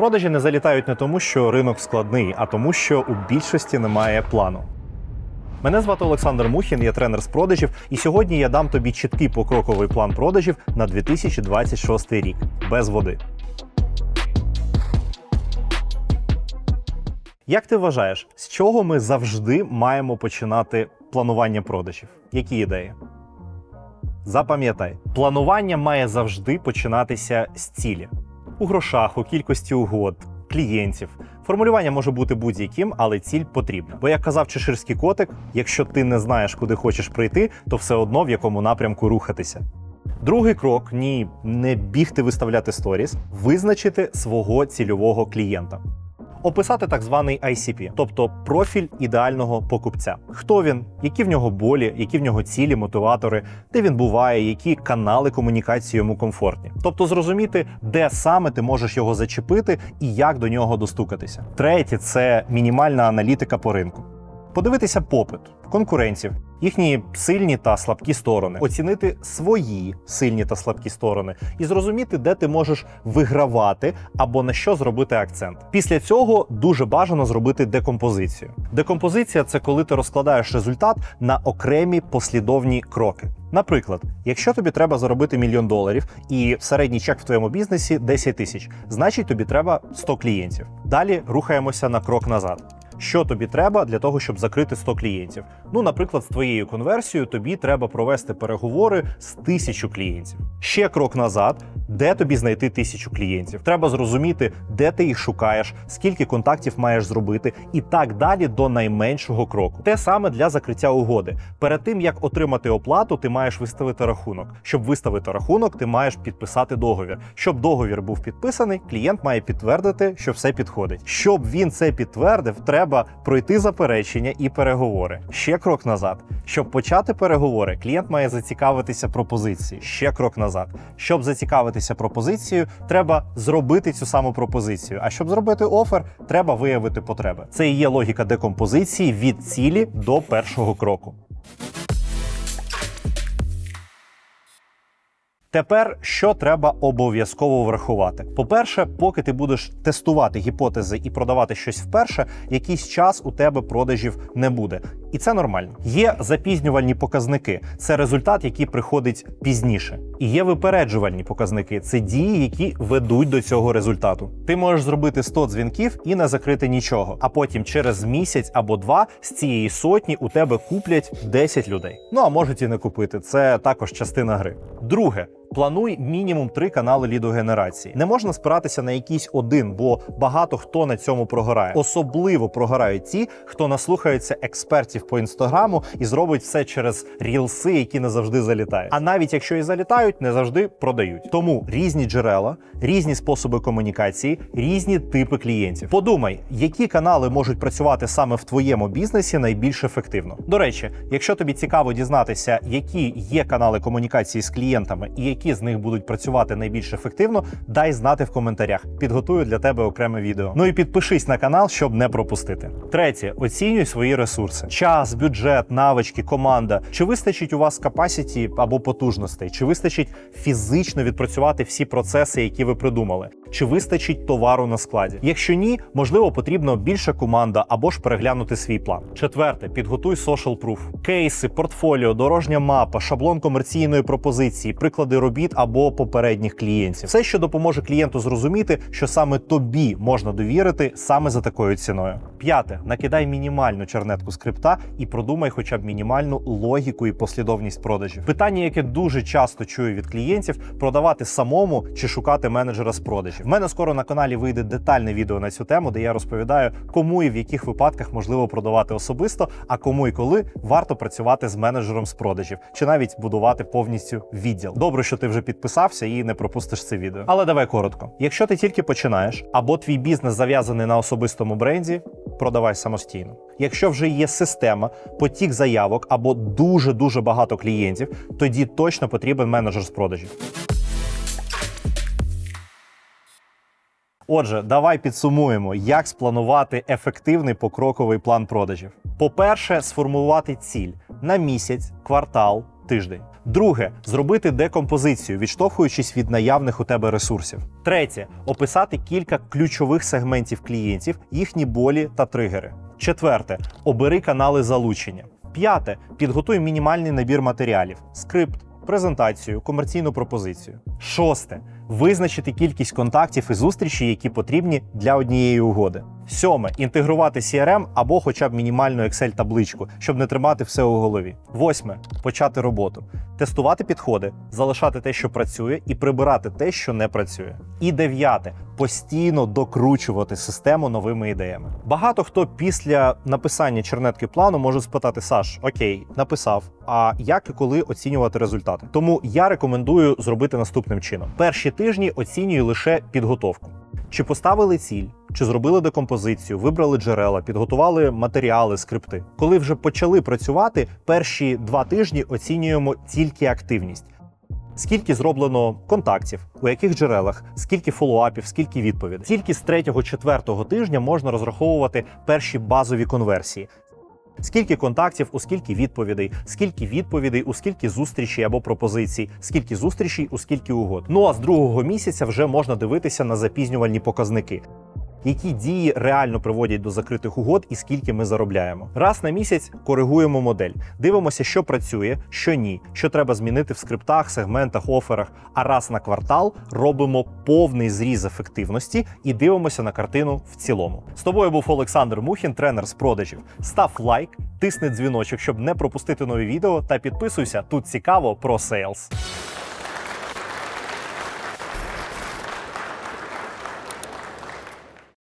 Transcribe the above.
Продажі не залітають не тому, що ринок складний, а тому, що у більшості немає плану. Мене звати Олександр Мухін, я тренер з продажів, і сьогодні я дам тобі чіткий покроковий план продажів на 2026 рік без води. Як ти вважаєш, з чого ми завжди маємо починати планування продажів? Які ідеї? Запам'ятай, планування має завжди починатися з цілі у грошах, у кількості угод, клієнтів. Формулювання може бути будь-яким, але ціль потрібна. Бо як казав чеширський котик, якщо ти не знаєш, куди хочеш прийти, то все одно в якому напрямку рухатися. Другий крок ні, не бігти виставляти сторіс, визначити свого цільового клієнта. Описати так званий ICP, тобто профіль ідеального покупця. Хто він, які в нього болі, які в нього цілі, мотиватори, де він буває, які канали комунікації йому комфортні. Тобто зрозуміти, де саме ти можеш його зачепити і як до нього достукатися. Третє це мінімальна аналітика по ринку. Подивитися попит конкурентів, їхні сильні та слабкі сторони, оцінити свої сильні та слабкі сторони і зрозуміти, де ти можеш вигравати або на що зробити акцент. Після цього дуже бажано зробити декомпозицію. Декомпозиція це коли ти розкладаєш результат на окремі послідовні кроки. Наприклад, якщо тобі треба заробити мільйон доларів і середній чек в твоєму бізнесі 10 тисяч, значить тобі треба 100 клієнтів. Далі рухаємося на крок назад. Що тобі треба для того, щоб закрити 100 клієнтів? Ну, наприклад, з твоєю конверсією тобі треба провести переговори з тисячу клієнтів. Ще крок назад, де тобі знайти тисячу клієнтів? Треба зрозуміти, де ти їх шукаєш, скільки контактів маєш зробити, і так далі до найменшого кроку. Те саме для закриття угоди. Перед тим як отримати оплату, ти маєш виставити рахунок. Щоб виставити рахунок, ти маєш підписати договір. Щоб договір був підписаний, клієнт має підтвердити, що все підходить. Щоб він це підтвердив, треба пройти заперечення і переговори. Ще крок назад. Щоб почати переговори, клієнт має зацікавитися пропозицією. Ще крок назад. Щоб зацікавитися пропозицією, треба зробити цю саму пропозицію. А щоб зробити офер, треба виявити потреби. Це і є логіка декомпозиції від цілі до першого кроку. Тепер що треба обов'язково врахувати? По-перше, поки ти будеш тестувати гіпотези і продавати щось вперше, якийсь час у тебе продажів не буде. І це нормально. Є запізнювальні показники, це результат, який приходить пізніше. І є випереджувальні показники, це дії, які ведуть до цього результату. Ти можеш зробити 100 дзвінків і не закрити нічого. А потім через місяць або два з цієї сотні у тебе куплять 10 людей. Ну а можуть і не купити. Це також частина гри. Друге. Плануй мінімум три канали лідогенерації. Не можна спиратися на якийсь один, бо багато хто на цьому програє. Особливо програють ті, хто наслухається експертів по інстаграму і зробить все через рілси, які не завжди залітають. А навіть якщо і залітають, не завжди продають. Тому різні джерела, різні способи комунікації, різні типи клієнтів. Подумай, які канали можуть працювати саме в твоєму бізнесі найбільш ефективно. До речі, якщо тобі цікаво дізнатися, які є канали комунікації з клієнтами і які з них будуть працювати найбільш ефективно, дай знати в коментарях. Підготую для тебе окреме відео. Ну і підпишись на канал, щоб не пропустити. Третє, оцінюй свої ресурси: час, бюджет, навички, команда. Чи вистачить у вас капасіті або потужностей? Чи вистачить фізично відпрацювати всі процеси, які ви придумали? Чи вистачить товару на складі? Якщо ні, можливо, потрібно більша команда або ж переглянути свій план. Четверте, підготуй social proof. кейси, портфоліо, дорожня мапа, шаблон комерційної пропозиції, приклади робіт або попередніх клієнтів. Все, що допоможе клієнту зрозуміти, що саме тобі можна довірити саме за такою ціною. П'яте, накидай мінімальну чернетку скрипта і продумай, хоча б мінімальну логіку і послідовність продажів. Питання, яке дуже часто чую від клієнтів: продавати самому чи шукати менеджера з продажів. В мене скоро на каналі вийде детальне відео на цю тему, де я розповідаю, кому і в яких випадках можливо продавати особисто, а кому і коли варто працювати з менеджером з продажів, чи навіть будувати повністю відділ. Добре, що ти вже підписався і не пропустиш це відео. Але давай коротко. Якщо ти тільки починаєш, або твій бізнес зав'язаний на особистому бренді, продавай самостійно. Якщо вже є система, потік заявок або дуже дуже багато клієнтів, тоді точно потрібен менеджер з продажів. Отже, давай підсумуємо, як спланувати ефективний покроковий план продажів. По-перше, сформувати ціль на місяць, квартал, тиждень. Друге зробити декомпозицію, відштовхуючись від наявних у тебе ресурсів. Третє описати кілька ключових сегментів клієнтів, їхні болі та тригери. Четверте обери канали залучення. П'яте підготуй мінімальний набір матеріалів: скрипт, презентацію, комерційну пропозицію. Шосте визначити кількість контактів і зустрічей, які потрібні для однієї угоди. Сьоме інтегрувати CRM або хоча б мінімальну Excel табличку, щоб не тримати все у голові. Восьме почати роботу, тестувати підходи, залишати те, що працює, і прибирати те, що не працює. І дев'яте постійно докручувати систему новими ідеями. Багато хто після написання чернетки плану може спитати: Саш, окей, написав. А як і коли оцінювати результати? Тому я рекомендую зробити наступним чином: перші тижні оцінюю лише підготовку. Чи поставили ціль, чи зробили декомпозицію, вибрали джерела, підготували матеріали, скрипти. Коли вже почали працювати, перші два тижні оцінюємо тільки активність. Скільки зроблено контактів, у яких джерелах, скільки фоллоуапів, скільки відповідей. Тільки з 3-4 тижня можна розраховувати перші базові конверсії. Скільки контактів, у скільки відповідей, скільки відповідей, у скільки зустрічей або пропозицій, скільки зустрічей, у скільки угод. Ну а з другого місяця вже можна дивитися на запізнювальні показники. Які дії реально приводять до закритих угод і скільки ми заробляємо. Раз на місяць коригуємо модель, дивимося, що працює, що ні, що треба змінити в скриптах, сегментах, оферах. А раз на квартал робимо повний зріз ефективності і дивимося на картину в цілому. З тобою був Олександр Мухін, тренер з продажів. Став лайк, тисни дзвіночок, щоб не пропустити нові відео, та підписуйся. Тут цікаво про сейлс.